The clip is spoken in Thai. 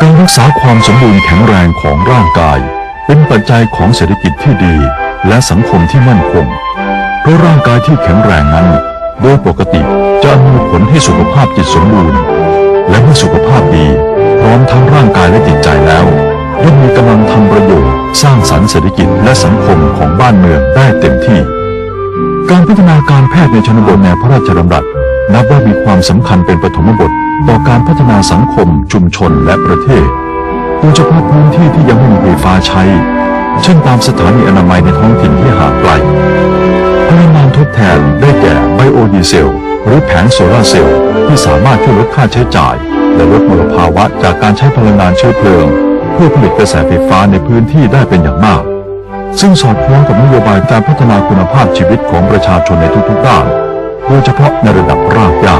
การรักษาความสมบูรณ์แข็งแรงของร่างกาย เป็นปัจจัยของเศรษฐกิจที่ดีและสังคมที่มั่นคง เพราะร่างกายที่แข็งแรงนั้น โดยปกติจะมีผลให้สุขภาพจิตสมบูรณ์ และเมื่อสุขภาพดีพร้อมทั้งร่างกายและจิตใจแล้วย่อมมีกำลังทำประโยชน์ สร้างสรรค์เศรษฐกิจและสังคมของบ้านเมืองได้เต็มที่ การพัฒนาการแพทย์ในชนบทแนวพระราชดำรัสนับว่ามีความสำคัญเป็นปฐมบท ต่อการพัฒนาสังคม ชุมชนและประเทศโดยเฉพาะพื้นที่ที่ยังไม่มีไฟฟ้าใช้ เช่นตามสถานีอนามัยในท้องถิ่นที่ห่างไกลพลังงานทดแทนได้แก่ไบโอดีเซล หรือแผงโซลาร์เซลล์ที่สามารถช่วยลดค่าใช้จ่าย และลดมลภาวะจากการใช้พลังงานเชื้อเพลิง เพื่อผลิตกระแสไฟฟ้าในพื้นที่ได้เป็นอย่างมาก ซึ่งสอดคล้องกับนโยบายการพัฒนาคุณภาพชีวิตของประชาชนในทุกๆด้าน โดยเฉพาะในระดับรากหญ้า